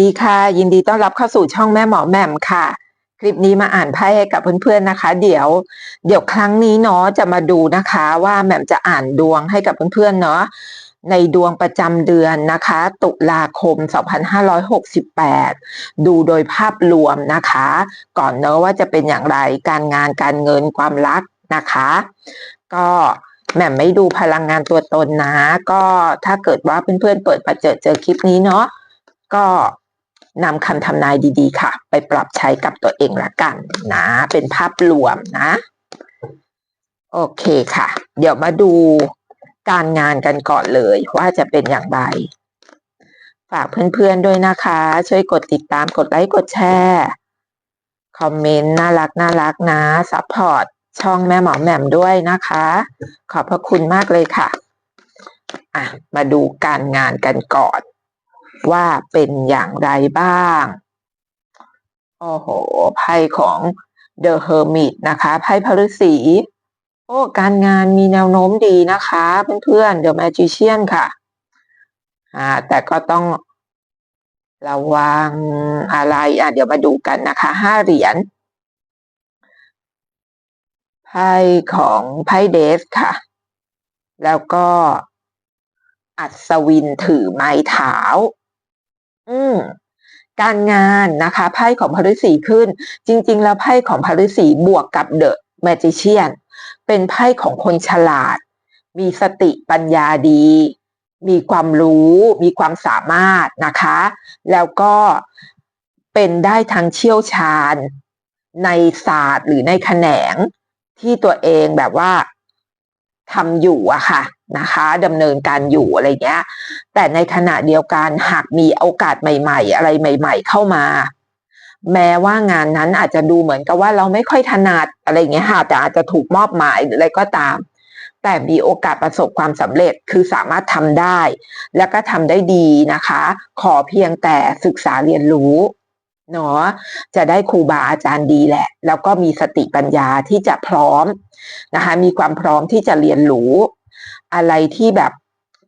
ดีค่ะ ยินดีต้อนรับเข้าสู่ช่องแม่หมอแหม่มค่ะ คลิปนี้มาอ่านไพ่ให้กับเพื่อนๆนะคะ เดี๋ยว เดี๋ยวครั้งนี้เนาะจะมาดูนะคะว่าแหม่มจะอ่านดวงให้กับเพื่อนๆเนาะในดวงประจำเดือนนะคะ ตุลาคม 2568 ดูโดยภาพรวมนะคะ ก่อนเนอะว่าจะเป็นอย่างไรการงานการเงินความรักนะคะ ก็แหม่มไม่ดูพลังงานตัวตนนะ ก็ถ้าเกิดว่าเพื่อนๆเปิดมาเจอเจอคลิปนี้เนาะก็ นำคำทำนายดีๆ ค่ะ ไปปรับใช้กับตัวเองละกันนะ เป็นภาพรวมนะ โอเคค่ะ เดี๋ยวมาดูการงานกันก่อนเลยว่าจะเป็นอย่างไร ฝากเพื่อนๆด้วยนะคะ ช่วยกดติดตามกดไลค์กดแชร์คอมเมนต์น่ารักน่ารักนะซัพพอร์ตช่องแม่หมอแหม่มด้วยนะคะ ขอบพระคุณมากเลยค่ะ อะ มาดูการงานกันก่อน ว่าเป็นอย่างไรบ้างโอ้โหไพ่ของ The Hermit นะคะไพ่พฤษีโอ้การงานมีแนวโน้มดีนะคะเพื่อนๆ The Magician ค่ะอ่าแต่ก็ต้องระวังอะไรอะเดี๋ยวมาดูกันนะคะห้าเหรียญไพ่ของไพ่เดฟค่ะ แล้วก็อัศวินถือไม้เท้า อืมการงานนะคะไพ่ของพฤษีขึ้น จริง ๆ แล้วไพ่ของพฤษีบวกกับเดอะแมจิเชียนเป็นไพ่ของคนฉลาด มีสติปัญญาดี มีความรู้ มีความสามารถนะคะ แล้วก็เป็นได้ทั้งเชี่ยวชาญ ในศาสตร์หรือในแขนงที่ตัวเองแบบว่าทำอยู่อะค่ะ นะคะดำเนินการอยู่อะไรเงี้ย แต่ในขณะเดียวกันหากมีโอกาสใหม่ ๆ อะไรใหม่ ๆ เข้ามา แม้ว่างานนั้นอาจจะดูเหมือนกับว่าเราไม่ค่อยถนัดอะไรเงี้ยค่ะแต่อาจจะถูกมอบหมายหรืออะไรก็ตาม แต่มีโอกาสประสบความสำเร็จคือสามารถทำได้ แล้วก็ทำได้ดีนะคะ ขอเพียงแต่ศึกษาเรียนรู้เนาะจะได้ครูบาอาจารย์ดีแหละ แล้วก็มีสติปัญญาที่จะพร้อมนะคะ มีความพร้อมที่จะเรียนรู้ อะไรที่แบบ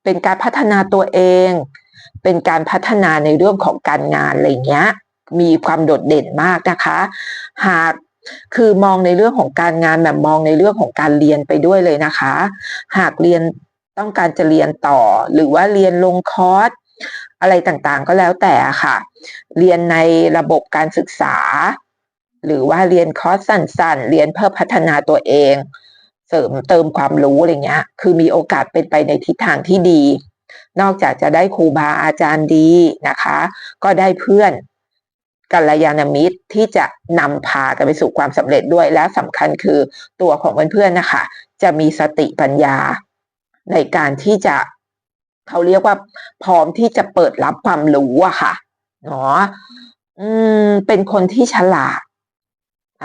เป็นการพัฒนาตัวเอง เป็นการพัฒนาในเรื่องของการงานอะไรเงี้ย มีความโดดเด่นมากนะคะ หากคือมองในเรื่องของการงานแบบมองในเรื่องของการเรียนไปด้วยเลยนะคะ หากเรียนต้องการจะเรียนต่อ หรือว่าเรียนลงคอร์สอะไรต่างๆก็แล้วแต่ค่ะ เรียนในระบบการศึกษา หรือว่าเรียนคอร์สสั้นๆ เรียนเพื่อพัฒนาตัวเอง เสริมเติมความรู้อะไรเงี้ย คือมีโอกาสเป็นไปในทิศทางที่ดี นอกจากจะได้ครูบาอาจารย์ดีนะคะ ก็ได้เพื่อนกัลยาณมิตรที่จะนำพากันไปสู่ความสำเร็จด้วยและสำคัญคือตัวของเพื่อนๆนะคะ จะมีสติปัญญา ในการที่จะเขาเรียกว่าพร้อมที่จะเปิดรับความรู้อะค่ะเนาะอืม เป็นคนที่ฉลาด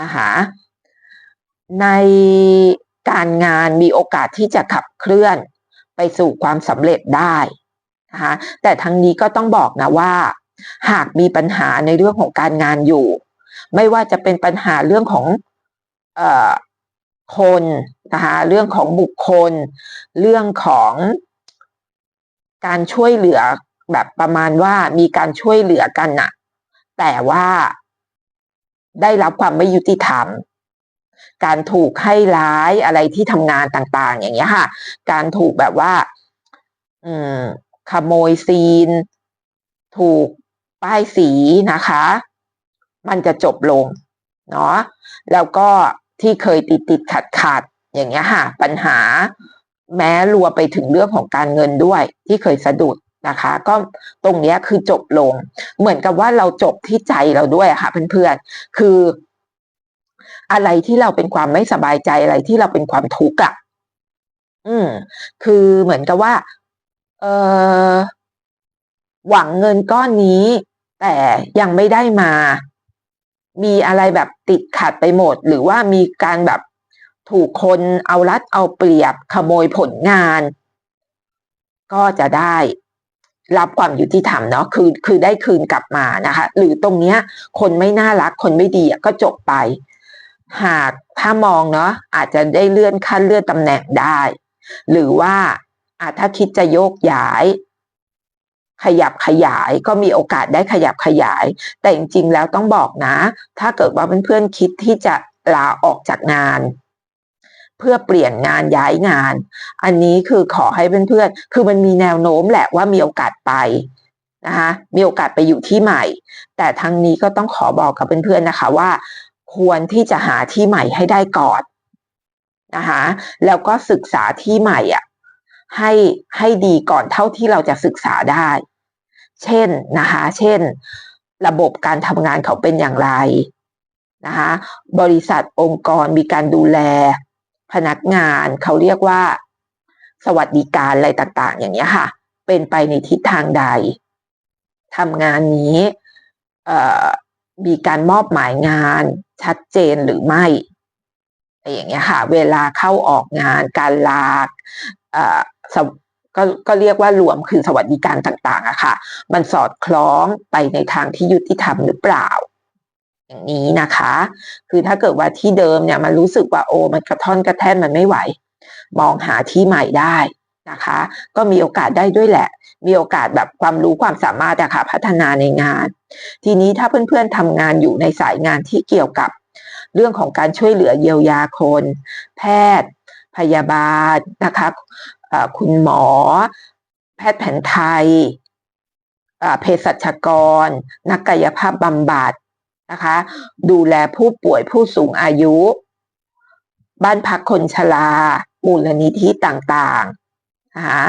นะคะใน การงานมีโอกาสที่จะขับเคลื่อนไปสู่ความสำเร็จได้นะคะแต่ทั้งนี้ก็ต้องบอกนะว่า หากมีปัญหาในเรื่องของการงานอยู่ ไม่ว่าจะเป็นปัญหาเรื่องของเอ่อคนนะคะเรื่องของบุคคล เรื่องของการช่วยเหลือแบบประมาณว่ามีการช่วยเหลือกันนะแต่ว่าได้รับความไม่ยุติธรรม การถูกให้ร้ายอะไรที่ทำงานต่าง ๆ อย่างเงี้ยค่ะ การถูกแบบว่า อืม ขโมยซีน ถูกป้ายสีนะคะ มันจะจบลงเนาะแล้วก็ที่เคยติดติดขัดขัดอย่างเงี้ยค่ะ ปัญหาแม้รัวไปถึงเรื่องของการเงินด้วยที่เคยสะดุดนะคะ ก็ตรงเนี้ยคือจบลง เหมือนกับว่าเราจบที่ใจเราด้วยค่ะเพื่อนๆคือ อะไรที่เราเป็นความไม่สบายใจอะไรที่เราเป็นความทุกข์อะอืม คือเหมือนกับว่า เออหวังเงินก้อนนี้ แต่ยังไม่ได้มา มีอะไรแบบติดขัดไปหมด หรือว่ามีการแบบถูกคนเอารัดเอาเปรียบขโมยผลงาน ก็จะได้รับความยุติธรรมเนาะคือคือได้คืนกลับมานะคะ หรือตรงเนี้ย คนไม่น่ารักคนไม่ดีก็จบไป หากถ้ามองเนาะอาจจะได้เลื่อนขั้นเลื่อนตำแหน่งได้ หรือว่าอาถ้าคิดจะโยกย้าย ขยับขยายก็มีโอกาสได้ขยับขยาย แต่จริงๆแล้วต้องบอกนะ ถ้าเกิดว่าเพื่อนๆคิดที่จะลาออกจากงาน เพื่อเปลี่ยนงานย้ายงาน อันนี้คือขอให้เพื่อนๆคือมันมีแนวโน้มแหละว่ามีโอกาสไปนะคะมีโอกาสไปอยู่ที่ใหม่ แต่ทั้งนี้ก็ต้องขอบอกกับเพื่อนๆนะคะว่า ควรที่จะหาที่ใหม่ให้ได้ก่อนนะคะแล้วก็ศึกษาที่ใหม่อะให้ให้ดีก่อนเท่าที่เราจะศึกษาได้ เช่นนะคะเช่น ระบบการทำงานเขาเป็นอย่างไรนะคะบริษัทองค์กรมีการดูแล พนักงานเขาเรียกว่า สวัสดิการอะไรต่าง ๆ อย่างนี้ยค่ะ เป็นไปในทิศทางใดทำงานนี้ มีการมอบหมายงานชัดเจนหรือไม่อะไรอย่างเงี้ยค่ะเวลาเข้าออกงานการลาก็ก็เรียกว่ารวมคือสวัสดิการต่างๆอะค่ะ มันสอดคล้องไปในทางที่ยุติธรรมหรือเปล่า อย่างนี้นะคะ คือถ้าเกิดว่าที่เดิมเนี่ยมันรู้สึกว่าโอ้มันกระท่อนกระแท่นมันไม่ไหว มองหาที่ใหม่ได้นะคะ ก็มีโอกาสได้ด้วยแหละ มีโอกาสแบบความรู้ความสามารถอะค่ะพัฒนาในงาน ทีนี้ถ้าเพื่อนๆทำงานอยู่ในสายงานที่เกี่ยวกับเรื่องของการช่วยเหลือเยียวยาคน แพทย์ พยาบาลนะคะคุณหมอ แพทย์แผนไทยเภสัชกร นักกายภาพบำบัดนะคะ ดูแลผู้ป่วยผู้สูงอายุ บ้านพักคนชรา มูลนิธิต่างๆนะคะ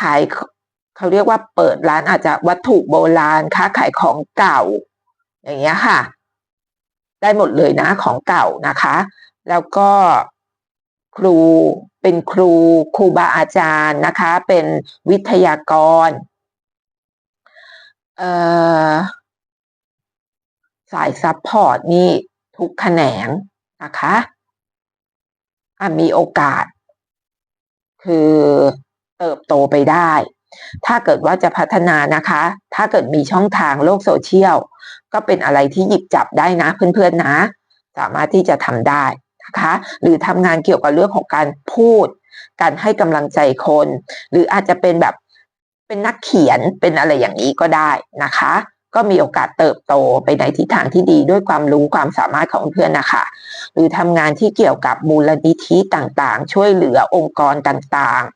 ขายเขาเรียกว่าเปิดร้านอาจจะวัตถุโบราณค้าขายของเก่า อย่างเงี้ยค่ะ ได้หมดเลยนะของเก่านะคะ แล้วก็ครูเป็นครูครูบาอาจารย์นะคะ เป็นวิทยากรสายซัพพอร์ตนี่ทุกแขนงนะคะมีโอกาส คือเติบโตไปได้ ถ้าเกิดว่าจะพัฒนานะคะ ถ้าเกิดมีช่องทางโลกโซเชียล ก็เป็นอะไรที่หยิบจับได้นะเพื่อนๆนะ สามารถที่จะทำได้นะคะ หรือทำงานเกี่ยวกับเรื่องของการพูด การให้กำลังใจคน หรืออาจจะเป็นแบบเป็นนักเขียนเป็นอะไรอย่างนี้ก็ได้นะคะ ก็มีโอกาสเติบโตไปในทิศทางที่ดีด้วยความรู้ความสามารถของเพื่อนนะคะ หรือทำงานที่เกี่ยวกับมูลนิธิต่างๆ ช่วยเหลือองค์กรต่างๆ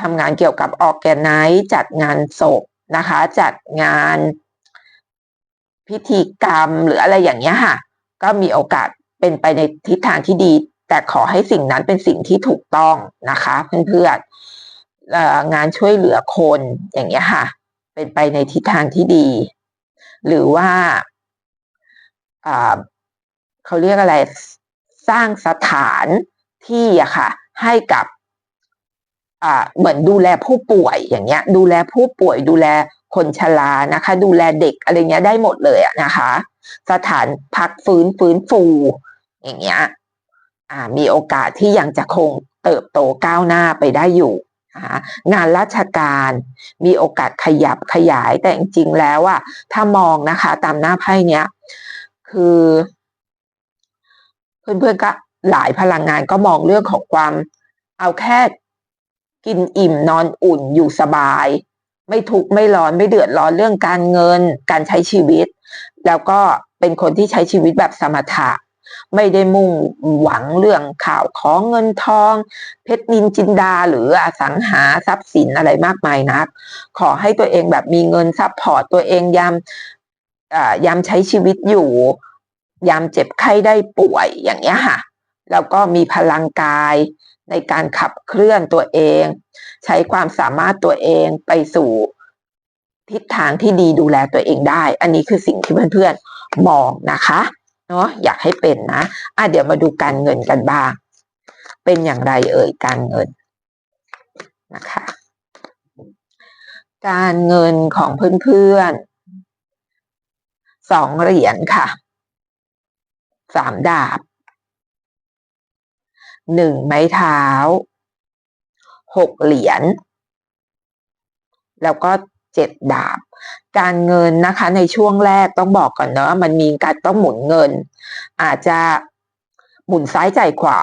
ทำงานเกี่ยวกับออกแกนไนจัดงานศพนะคะ จัดงานพิธีกรรมหรืออะไรอย่างเงี้ยค่ะ ก็มีโอกาสเป็นไปในทิศทางที่ดี แต่ขอให้สิ่งนั้นเป็นสิ่งที่ถูกต้องนะคะ เพื่อนๆงานช่วยเหลือคนอย่างเงี้ยค่ะ เป็นไปในทิศทางที่ดี หรือว่าเขาเรียกอะไรสร้างสถานที่อะค่ะ ให้กับเหมือนดูแลผู้ป่วยอย่างเงี้ย ดูแลผู้ป่วย ดูแลคนชรานะคะ ดูแลเด็กอะไรเงี้ยได้หมดเลยอะนะคะ สถานพักฟื้นฟื้นฟูอย่างเงี้ยมีโอกาสที่ยังจะคงเติบโตก้าวหน้าไปได้อยู่ งานราชการมีโอกาสขยับขยายแต่จริงๆแล้วอะถ้ามองนะคะ ตามหน้าไพ่เนี้ยคือ เพื่อนๆก็หลายพลังงานก็มองเรื่องของความเอาแค่กินอิ่มนอนอุ่นอยู่สบาย ไม่ทุกข์ไม่ร้อนไม่เดือดร้อนเรื่องการเงิน การใช้ชีวิต แล้วก็เป็นคนที่ใช้ชีวิตแบบสมถะ ไม่ได้มุ่งหวังเรื่องข่าวของเงินทอง เพชรนินจินดาหรืออสังหาทรัพย์สินอะไรมากมายนัก ขอให้ตัวเองแบบมีเงินซัพพอร์ตตัวเองยามยามใช้ชีวิตอยู่ ยามเจ็บไข้ได้ป่วยอย่างเงี้ยค่ะแล้วก็มีพลังกายในการขับเคลื่อนตัวเอง ใช้ความสามารถตัวเองไปสู่ทิศทางที่ดีดูแลตัวเองได้ อันนี้คือสิ่งที่เพื่อนๆมองนะคะ เนาะอยากให้เป็นนะอะเดี๋ยวมาดูการเงินกันบ้าง เป็นอย่างไรเอ่ยการเงินนะคะ การเงินของเพื่อนๆสองเหรียญค่ะสามดาบหนึ่งไม้เท้าหกเหรียญแล้วก็ เจ็ดดาบ การเงินนะคะในช่วงแรกต้องบอกก่อนเนาะมันมีการต้องหมุนเงิน อาจจะหมุนซ้ายจ่ายขวา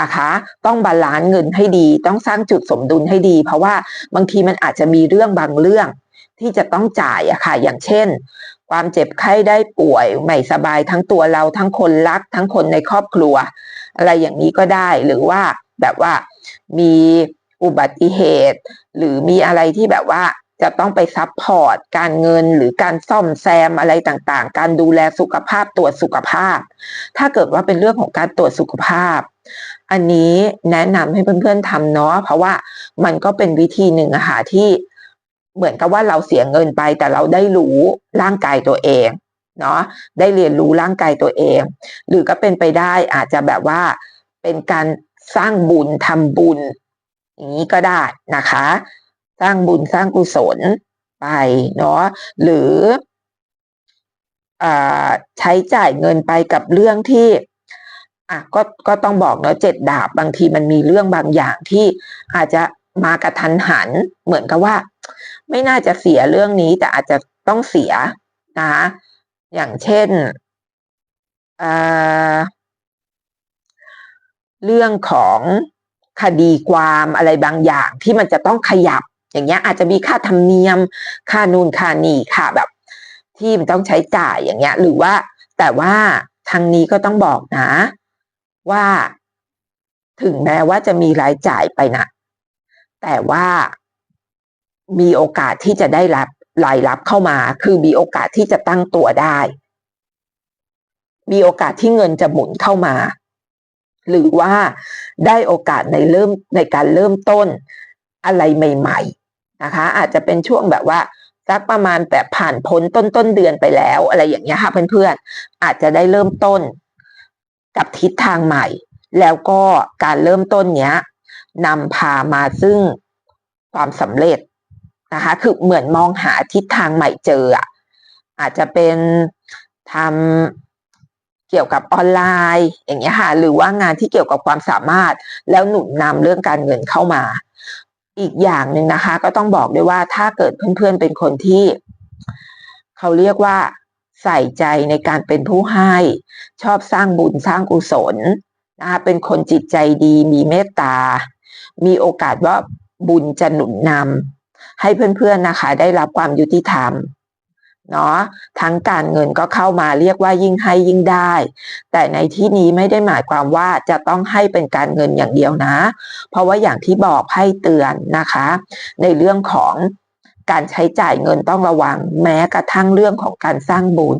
นะคะ ต้องบาลานซ์เงินให้ดี ต้องสร้างจุดสมดุลให้ดี เพราะว่าบางทีมันอาจจะมีเรื่องบางเรื่องที่จะต้องจ่ายอะค่ะ อย่างเช่น ความเจ็บไข้ได้ป่วย ไม่สบายทั้งตัวเราทั้งคนรัก ทั้งคนในครอบครัว อะไรอย่างนี้ก็ได้หรือว่าแบบว่ามีอุบัติเหตุ หรือมีอะไรที่แบบว่า จะต้องไปซับพอร์ตการเงินหรือการซ่อมแซมอะไรต่างๆ การดูแลสุขภาพตรวจสุขภาพ ถ้าเกิดว่าเป็นเรื่องของการตรวจสุขภาพ อันนี้แนะนำให้เพื่อนๆทำเนาะเพราะว่ามันก็เป็นวิธีหนึ่งอะค่ะที่เหมือนกับว่าเราเสียเงินไปแต่เราได้รู้ร่างกายตัวเองเนาะได้เรียนรู้ร่างกายตัวเอง หรือก็เป็นไปได้อาจจะแบบว่าเป็นการสร้างบุญทำบุญอย่างนี้ก็ได้นะคะ สร้างบุญสร้างกุศลไปเนาะหรืออใช้จ่ายเงินไปกับเรื่องที่อะก็ก็ต้องบอกเนาะเจ็ดดาบบางทีมันมีเรื่องบางอย่างที่อาจจะมากระทันหันเหมือนกับว่า ไม่น่าจะเสียเรื่องนี้แต่อาจจะต้องเสียนะอย่างเช่นเรื่องของคดีความอะไรบางอย่างที่มันจะต้องขยับ อย่างเงี้ยอาจจะมีค่าธรรมเนียม ค่านูนค่านี่ค่าแบบ ที่มันต้องใช้จ่ายอย่างเงี้ย หรือว่าแต่ว่าทางนี้ก็ต้องบอกนะ ว่า ถึงแม้ว่าจะมีรายจ่ายไปนะแต่ว่ามีโอกาสที่จะได้รับรายรับเข้ามา คือมีโอกาสที่จะตั้งตัวได้ มีโอกาสที่เงินจะหมุนเข้ามา หรือว่าได้โอกาสในเริ่มในการเริ่มต้นอะไรใหม่ ๆ นะคะ อาจจะเป็นช่วงแบบว่าสักประมาณแบบผ่านพ้นต้นต้นเดือนไปแล้ว อะไรอย่างเงี้ยค่ะเพื่อนๆอาจจะได้เริ่มต้นกับทิศทางใหม่ แล้วก็การเริ่มต้นเนี้ยนำพามาซึ่งความสำเร็จนะคะ คือเหมือนมองหาทิศทางใหม่เจออะอาจจะเป็นทำเกี่ยวกับออนไลน์ อย่างเงี้ยค่ะหรือว่างานที่เกี่ยวกับความสามารถแล้วหนุนนำเรื่องการเงินเข้ามา อีกอย่างหนึ่งนะคะ ก็ต้องบอกด้วยว่าถ้าเกิดเพื่อนๆเป็นคนที่ เขาเรียกว่า ใส่ใจในการเป็นผู้ให้ ชอบสร้างบุญสร้างกุศลนะคะเป็นคนจิตใจดีมีเมตตา มีโอกาสว่าบุญจะหนุนนำให้เพื่อนๆนะคะ ได้รับความยุติธรรม เนาะทั้งการเงินก็เข้ามาเรียกว่ายิ่งให้ยิ่งได้ แต่ในที่นี้ไม่ได้หมายความว่าจะต้องให้เป็นการเงินอย่างเดียวนะ เพราะว่าอย่างที่บอกให้เตือนนะคะ ในเรื่องของการใช้จ่ายเงินต้องระวัง แม้กระทั่งเรื่องของการสร้างบุญ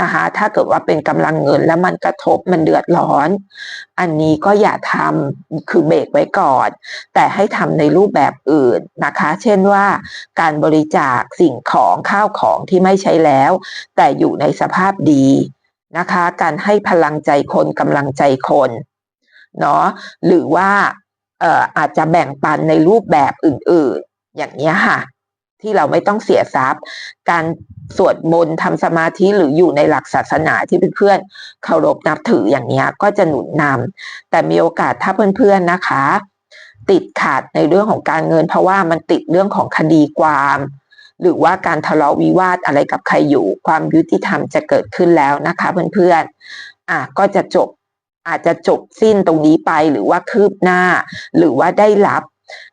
นะคะ ถ้าเกิดว่าเป็นกำลังเงินแล้วมันกระทบมันเดือดร้อน อันนี้ก็อย่าทำคือเบรกไว้ก่อน แต่ให้ทำในรูปแบบอื่นนะคะ เช่นว่าการบริจาคสิ่งของข้าวของที่ไม่ใช้แล้ว แต่อยู่ในสภาพดีนะคะ การให้พลังใจคนกำลังใจคนเนาะหรือว่าอออาจจะแบ่งปันในรูปแบบอื่นๆ อย่างนี้ค่ะ ที่เราไม่ต้องเสียทรัพย์ การสวดมนต์ทำสมาธิหรืออยู่ในหลักศาสนาที่เพื่อนๆเคารพนับถืออย่างนี้ก็จะหนุนนำแต่มีโอกาสถ้าเพื่อนๆนะคะ ติดขาดในเรื่องของการเงิน เพราะว่ามันติดเรื่องของคดีความ หรือว่าการทะเลาะวิวาทอะไรกับใครอยู่ ความยุติธรรมจะเกิดขึ้นแล้วนะคะเพื่อนๆอะก็จะจบอาจจะจบสิ้นตรงนี้ไปหรือว่าคืบหน้า หรือว่าได้รับ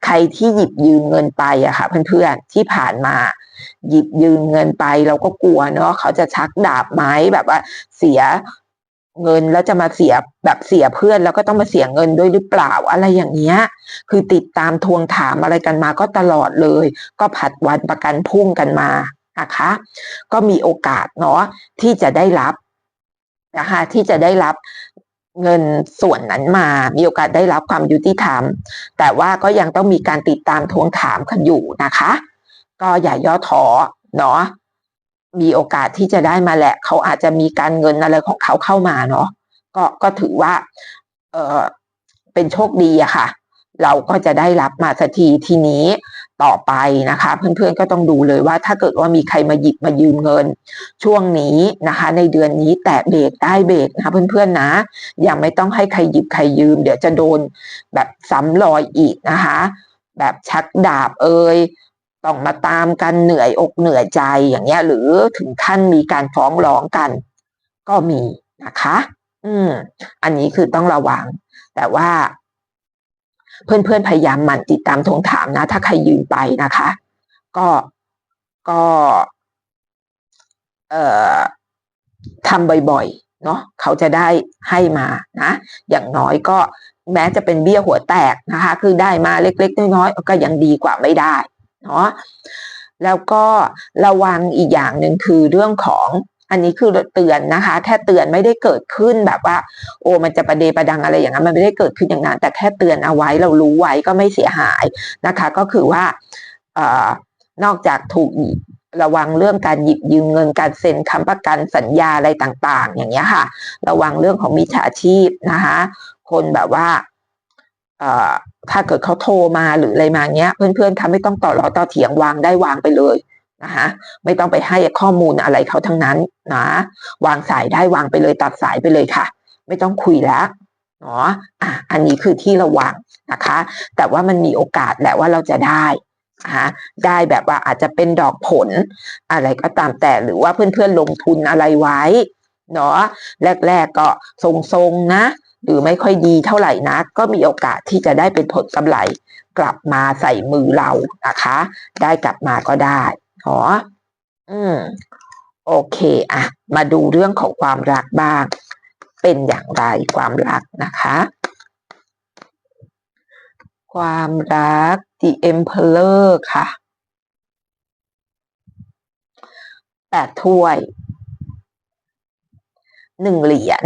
ใครที่หยิบยืมเงินไปอะค่ะเพื่อนๆที่ผ่านมา หยิบยืมเงินไปเราก็กลัวเนาะเขาจะชักดาบไหมแบบว่าเสียเงินแล้วจะมาเสียแบบเสียเพื่อนแล้วก็ต้องมาเสียเงินด้วยหรือเปล่าอะไรอย่างเงี้ย คือติดตามทวงถามอะไรกันมาก็ตลอดเลย ก็ผัดวันประกันพุ่งกันมานะคะ ก็มีโอกาสเนาะที่จะได้รับนะคะที่จะได้รับ เงินส่วนนั้นมา มีโอกาสได้รับความยุติธรรม แต่ว่าก็ยังต้องมีการติดตามทวงถามกันอยู่นะคะ ก็อย่าย่อท้อเนาะ มีโอกาสที่จะได้มาแหละ เขาอาจจะมีการเงินอะไรของเขาเข้ามาเนาะ ก็ก็ถือว่า เออเป็นโชคดีอะค่ะ เราก็จะได้รับมาสักทีทีนี้ ต่อไปนะคะเพื่อนๆก็ต้องดูเลยว่าถ้าเกิดว่ามีใครมาหยิบมายืมเงิน ช่วงนี้นะคะ ในเดือนนี้แตะเบรกได้เบรกนะเพื่อนๆนะยังไม่ต้องให้ใครหยิบใครยืม เดี๋ยวจะโดนแบบซ้ำรอยอีกนะคะ แบบชักดาบเอ่ยต้องมาตามกันเหนื่อยอกเหนื่อยใจอย่างเงี้ย หรือถึงขั้นมีการฟ้องร้องกัน ก็มีนะคะ อืม อันนี้คือต้องระวัง แต่ว่า เพื่อนๆพยายามหมั่นติดตามทวงถามนะ ถ้าใครยืมไปนะคะ ก็ก็ เอ่อทำบ่อยๆเนาะเขาจะได้ให้มานะ อย่างน้อยก็แม้จะเป็นเบี้ยหัวแตกนะคะ คือได้มาเล็กๆน้อยๆก็ยังดีกว่าไม่ได้เนาะแล้วก็ระวังอีกอย่างหนึ่งคือเรื่องของ อันนี้คือเตือนนะคะ แค่เตือนไม่ได้เกิดขึ้นแบบว่า โอ้มันจะประเดประดังอะไรอย่างนั้นมันไม่ได้เกิดขึ้นอย่างนั้นแต่แค่เตือนเอาไว้เรารู้ไว้ก็ไม่เสียหายนะคะ ก็คือว่าออนอกจากถูกระวังเรื่องการหยิบยืมเงินการเซ็นค้ำประกันสัญญาอะไรต่างๆ อย่างเงี้ยค่ะ ระวังเรื่องของมิจฉาชีพนะคะ คนแบบว่าถ้าเกิดเขาโทรมาหรืออะไรมาเงี้ย เพื่อนๆคะไม่ต้องต่อรอต่อเถียงวางได้วางไปเลย นะคะไม่ต้องไปให้ข้อมูลอะไรเขาทั้งนั้นนะ วางสายได้วางไปเลยตัดสายไปเลยค่ะ ไม่ต้องคุยแล้วเนาะอะอันนี้คือที่ระวังนะคะ แต่ว่ามันมีโอกาสแหละว่าเราจะได้นะคะได้แบบว่าอาจจะเป็นดอกผลอะไรก็ตามแต่หรือว่าเพื่อนๆลงทุนอะไรไว้เนาะแรก ๆก็ทรงๆนะ หรือไม่ค่อยดีเท่าไหร่นะก็มีโอกาสที่จะได้เป็นผลกำไร กลับมาใส่มือเรานะคะ ได้กลับมาก็ได้ เนาะอืม โอเคอะมาดูเรื่องของความรักบ้าง เป็นอย่างไรความรักนะคะ ความรัก The Emperor ค่ะแปดถ้วยหนึ่งเหรียญ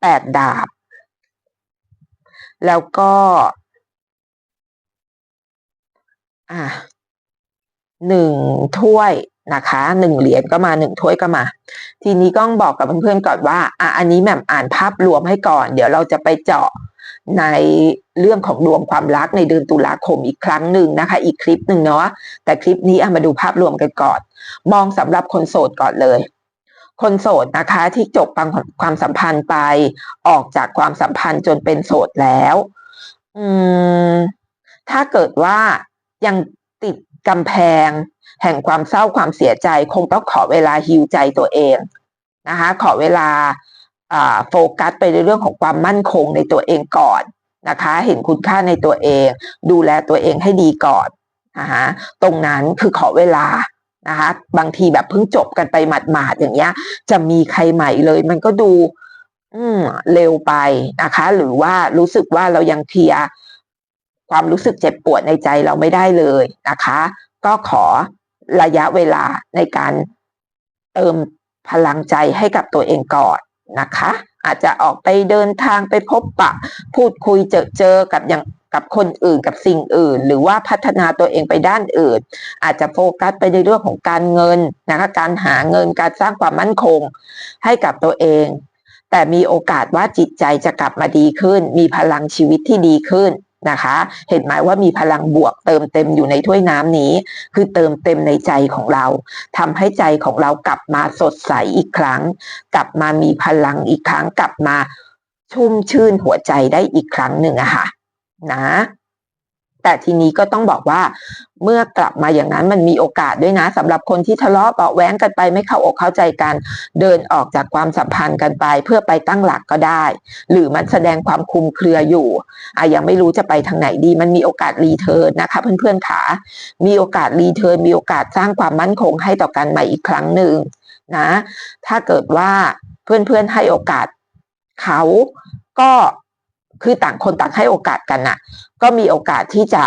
แปดดาบ แล้วก็ อะ หนึ่งถ้วยนะคะหนึ่งเหรียญก็มาหนึ่งถ้วยก็มา ทีนี้ก้องบอกกับเพื่อนๆก่อนว่าอะอันนี้แหม่มอ่านภาพรวมให้ก่อน เดี๋ยวเราจะไปเจาะในเรื่องของดวงความรักในเดือนตุลาคมอีกครั้งหนึ่งนะคะ อีกคลิปหนึ่งเนาะแต่คลิปนี้เอามาดูภาพรวมกันก่อน มองสำหรับคนโสดก่อนเลย คนโสดนะคะที่จบความสัมพันธ์ไป ออกจากความสัมพันธ์จนเป็นโสดแล้ว อืมถ้าเกิดว่ายัง กำแพง แห่งความเศร้าความเสียใจ คงต้องขอเวลาฮิวใจตัวเองนะคะขอเวลาโฟกัสไปในเรื่องของความมั่นคงในตัวเองก่อนนะคะ เห็นคุณค่าในตัวเอง ดูแลตัวเองให้ดีก่อนนะคะตรงนั้นคือขอเวลานะคะบางทีแบบเพิ่งจบกันไปหมาดๆอย่างเงี้ย จะมีใครใหม่เลย มันก็ดู อืมเร็วไปนะคะ หรือว่ารู้สึกว่าเรายังเคลียร์ ความรู้สึกเจ็บปวดในใจเราไม่ได้เลยนะคะ ก็ขอระยะเวลาในการเติมพลังใจให้กับตัวเองก่อนนะคะ อาจจะออกไปเดินทางไปพบปะ พูดคุยเจอเจอกับอย่างกับคนอื่นกับสิ่งอื่น หรือว่าพัฒนาตัวเองไปด้านอื่น อาจจะโฟกัสไปในเรื่องของการเงินนะคะการหาเงินการสร้างความมั่นคงให้กับตัวเอง แต่มีโอกาสว่าจิตใจจะกลับมาดีขึ้น มีพลังชีวิตที่ดีขึ้น นะคะ เห็นไหมว่ามีพลังบวกเติมเต็มอยู่ในถ้วยน้ำนี้ คือเติมเต็มในใจของเราทำให้ใจของเรากลับมาสดใสอีกครั้ง กลับมามีพลังอีกครั้ง กลับมาชุ่มชื่นหัวใจได้อีกครั้งหนึ่งอะค่ะนะ แต่ทีนี้ก็ต้องบอกว่าเมื่อกลับมาอย่างนั้นมันมีโอกาสด้วยนะสำหรับคนที่ทะเลาะเบาแว้งกันไปไม่เข้าอกเข้าใจกัน เดินออกจากความสัมพันธ์กันไป เพื่อไปตั้งหลักก็ได้ หรือมันแสดงความคุมเครืออยู่อะยังไม่รู้จะไปทางไหนดี มันมีโอกาสรีเทิร์นนะคะ เพื่อนๆขามีโอกาสรีเทิร์นมีโอกาสสร้างความมั่นคงให้ต่อกันใหม่อีกครั้งหนึ่งนะ ถ้าเกิดว่าเพื่อนๆให้โอกาสเขาก็ คือต่างคนต่างให้โอกาสกันน่ะ ก็มีโอกาสที่จะ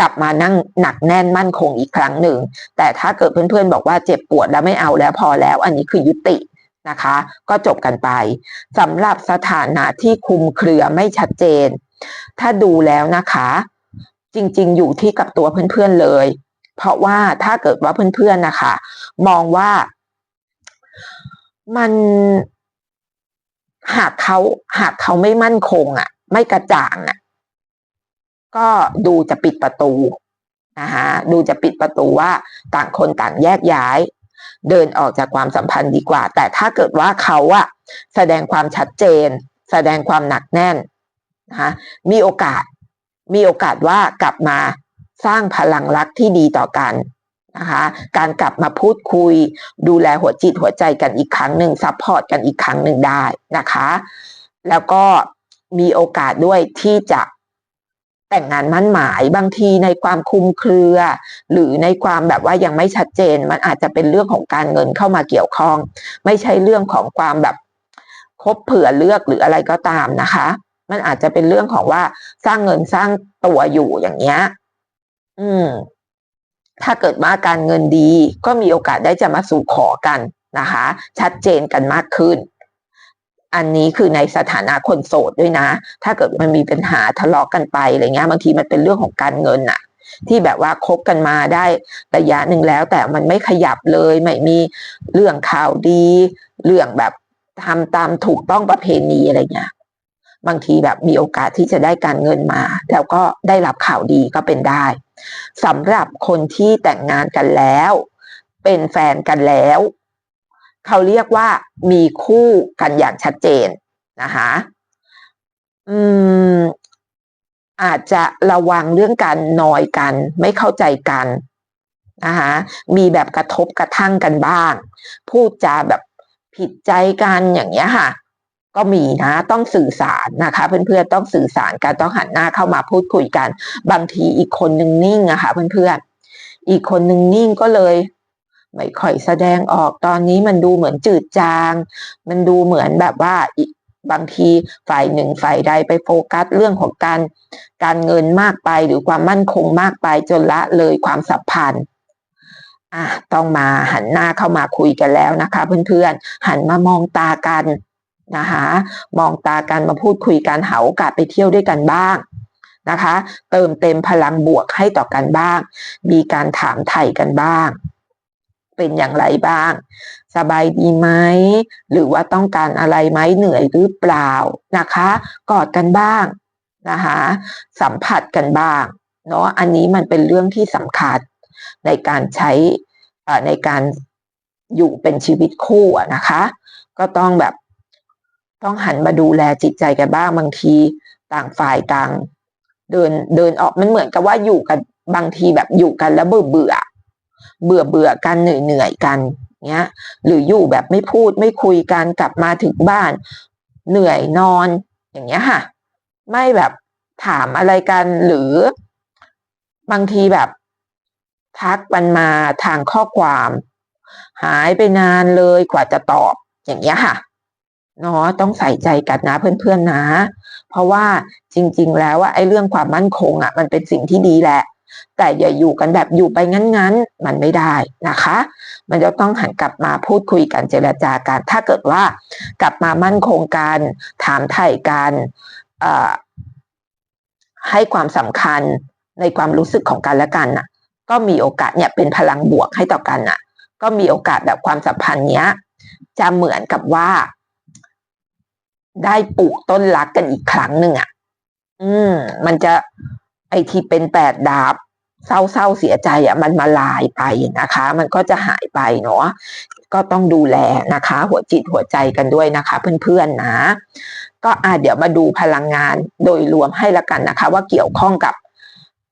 กลับมานั่งหนักแน่นมั่นคงอีกครั้งหนึ่ง แต่ถ้าเกิดเพื่อนๆบอกว่าเจ็บปวดแล้วไม่เอาแล้วพอแล้ว อันนี้คือยุตินะคะ ก็จบกันไปสำหรับสถานะที่คุมเครือไม่ชัดเจน ถ้าดูแล้วนะคะ จริงๆ อยู่ที่กับตัวเพื่อนๆเลย เพราะว่าถ้าเกิดว่าเพื่อนๆนะคะ มองว่ามัน หากเขาหากเขาไม่มั่นคงอะ ไม่กระจ่างอะ ก็ดูจะปิดประตูนะคะดูจะปิดประตูว่าต่างคนต่างแยกย้าย เดินออกจากความสัมพันธ์ดีกว่า แต่ถ้าเกิดว่าเขาอะแสดงความชัดเจน แสดงความหนักแน่นนะคะมีโอกาสมีโอกาสว่ากลับมาสร้างพลังรักที่ดีต่อกัน นะคะการกลับมาพูดคุย ดูแลหัวจิตหัวใจกันอีกครั้งหนึ่งซัพพอร์ตกันอีกครั้งหนึ่งได้นะคะ แล้วก็มีโอกาสด้วยที่จะแต่งงานมั่นหมายบางทีในความคุมเครือ หรือในความแบบว่ายังไม่ชัดเจน มันอาจจะเป็นเรื่องของการเงินเข้ามาเกี่ยวข้อง ไม่ใช่เรื่องของความแบบคบเผื่อเลือกหรืออะไรก็ตามนะคะ มันอาจจะเป็นเรื่องของว่าสร้างเงินสร้างตัวอยู่อย่างเงี้ย อืม ถ้าเกิดว่าการเงินดีก็มีโอกาสได้จะมาสู่ขอกันนะคะ ชัดเจนกันมากขึ้น อันนี้คือในสถานะคนโสดด้วยนะ ถ้าเกิดมันมีปัญหาทะเลาะกกันไปอะไรเงี้ยบางทีมันเป็นเรื่องของการเงินน่ะ ที่แบบว่าคบกันมาได้ระยะหนึ่งแล้ว แต่มันไม่ขยับเลยไม่มีเรื่องข่าวดี เรื่องแบบทำตามถูกต้องประเพณีอะไรเงี้ยบางทีแบบมีโอกาสที่จะได้การเงินมา แล้วก็ได้รับข่าวดีก็เป็นได้ สำหรับคนที่แต่งงานกันแล้ว เป็นแฟนกันแล้ว เขาเรียกว่ามีคู่กันอย่างชัดเจนนะคะอืม อาจจะระวังเรื่องการนอยกัน ไม่เข้าใจกันนะคะมีแบบกระทบกระทั่งกันบ้าง พูดจาแบบผิดใจกันอย่างเงี้ยค่ะ ก็มีนะต้องสื่อสารนะคะ เพื่อนๆต้องสื่อสารกันต้องหันหน้าเข้ามาพูดคุยกัน บางทีอีกคนหนึ่งนิ่งอะค่ะเพื่อนๆอีกคนหนึ่งนิ่งก็เลยไม่ค่อยแสดงออกตอนนี้มันดูเหมือนจืดจาง มันดูเหมือนแบบว่าบางทีฝ่ายหนึ่งฝ่ายใดไปโฟกัสเรื่องของการการเงินมากไปหรือความมั่นคงมากไปจนละเลยความสัมพันธ์อะต้องมาหันหน้าเข้ามาคุยกันแล้วนะคะ เพื่อนๆหันมามองตากัน นะคะมองตากันมาพูดคุยกันหาโอกาสไปเที่ยวด้วยกันบ้างนะคะ เติมเต็มพลังบวกให้ต่อกันบ้าง มีการถามไถ่กันบ้าง เป็นอย่างไรบ้าง สบายดีไหมหรือว่าต้องการอะไรไหมเหนื่อยหรือเปล่านะคะ กอดกันบ้างนะคะสัมผัสกันบ้างเนาะอันนี้มันเป็นเรื่องที่สำคัญในการใช้ในการอยู่เป็นชีวิตคู่นะคะ ก็ต้องแบบ ต้องหันมาดูแลจิตใจกันบ้างบางทีต่างฝ่ายต่าง เดินเดินออกมันเหมือนกับว่าอยู่กันบางทีแบบอยู่กันแล้วเบื่อเบื่อเบื่อเบื่อกันเหนื่อยเหนื่อยกันเนี้ย หรืออยู่แบบไม่พูดไม่คุยกันกลับมาถึงบ้าน เหนื่อยนอนอย่างเงี้ยค่ะ ไม่แบบถามอะไรกันหรือบางทีแบบทักมันมาทางข้อความ หายไปนานเลยกว่าจะตอบอย่างเงี้ยค่ะ เนาะต้องใส่ใจกันนะเพื่อนๆนะ เพราะว่าจริง ๆ แล้วว่าไอ้เรื่องความมั่นคงอะ มันเป็นสิ่งที่ดีแหละ แต่อย่าอยู่กันแบบอยู่ไปงั้นๆ มันไม่ได้นะคะ มันจะต้องหันกลับมาพูดคุยกันเจรจากัน ถ้าเกิดว่ากลับมามั่นคงกันถามไถ่กันให้ความสำคัญในความรู้สึกของกันและกันน่ะ ก็มีโอกาสเนี่ยเป็นพลังบวกให้ต่อกันน่ะ ก็มีโอกาสแบบความสัมพันธ์เนี้ย จะเหมือนกับว่า ได้ปลูกต้นรักกันอีกครั้งหนึ่งอะ อืม มันจะไอที่เป็นแปดดาบเศร้าเศร้าเสียใจอะ มันมาลายไปนะคะ มันก็จะหายไปเนาะก็ต้องดูแลนะคะ หัวจิตหัวใจกันด้วยนะคะ เพื่อนๆนะ ก็อ่าเดี๋ยวมาดูพลังงานโดยรวมให้ละกันนะคะ ว่าเกี่ยวข้องกับ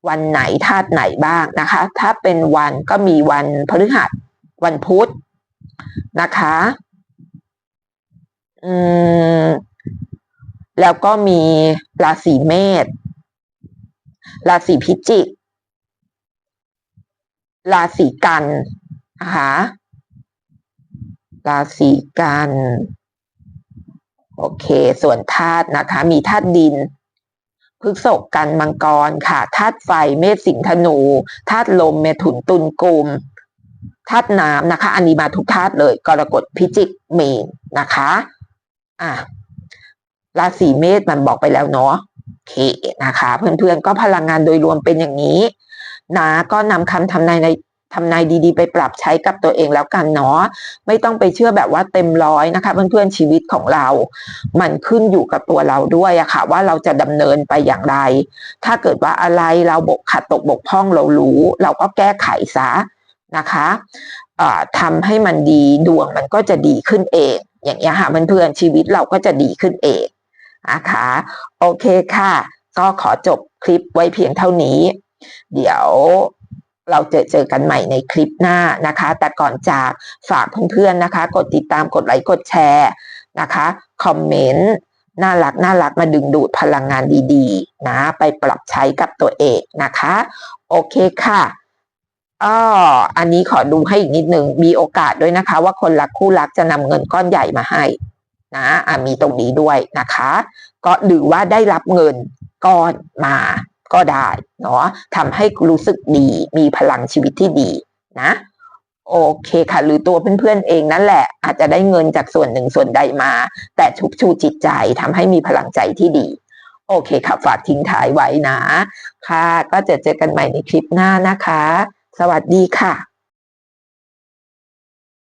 วันไหนธาตุไหนบ้างนะคะ ถ้าเป็นวันก็มีวันพฤหัสวันพุธนะคะ อืม แล้วก็มีราศีเมษ ราศีพิจิก ราศีกันนะคะราศีกัน โอเค ส่วนธาตุนะคะ มีธาตุดินพฤกษกกันมังกรค่ะธาตุไฟเมษสิงธนูธาตุลมเมถุนตุลกุมธาตุน้ำนะคะ อันนี้มาทุกธาตุเลยกรกฎพิจิกเมนนะคะ อะ ราศีเมษมันบอกไปแล้วเนาะโอเคนะคะ เพื่อนๆ ก็พลังงานโดยรวมเป็นอย่างนี้นะก็นำคำทำนายในทำนายดีๆ ไปปรับใช้กับตัวเองแล้วกันเนาะไม่ต้องไปเชื่อแบบว่าเต็มร้อยนะคะ เพื่อนๆชีวิตของเรา มันขึ้นอยู่กับตัวเราด้วยอะค่ะ ว่าเราจะดำเนินไปอย่างไร ถ้าเกิดว่าอะไรเราบกขัดตกบกพร่องเรารู้ เราก็แก้ไขซะนะคะทำให้มันดีดวงมันก็จะดีขึ้นเอง อย่างเงี้ยค่ะเพื่อนๆชีวิตเราก็จะดีขึ้นเอง นะคะโอเคค่ะ ก็ขอจบคลิปไว้เพียงเท่านี้ เดี๋ยวเราเจอเจอกันใหม่ในคลิปหน้านะคะ แต่ก่อนจากฝากเพื่อนๆนะคะ กดติดตามกดไลค์กดแชร์นะคะ คอมเมนต์น่ารักน่ารักมาดึงดูดพลังงานดีๆ นะ ไปปรับใช้กับตัวเองนะคะ โอเคค่ะอ้ออันนี้ขอดูให้อีกนิดนึงมีโอกาสด้วยนะคะ ว่าคนรักคู่รักจะนำเงินก้อนใหญ่มาให้ นะะมีตรงนี้ด้วยนะคะ ก็หรือว่าได้รับเงินก้อนมาก็ได้เนาะทำให้รู้สึกดีมีพลังชีวิตที่ดีนะโอเคค่ะ หรือตัวเพื่อนๆเองนั่นแหละ อาจจะได้เงินจากส่วนหนึ่งส่วนใดมา แต่ชุบชูจิตใจทำให้มีพลังใจที่ดี โอเคค่ะ ฝากทิ้งท้ายไว้นะ ค่ะ ก็จะเจอกันใหม่ในคลิปหน้านะคะ สวัสดีค่ะ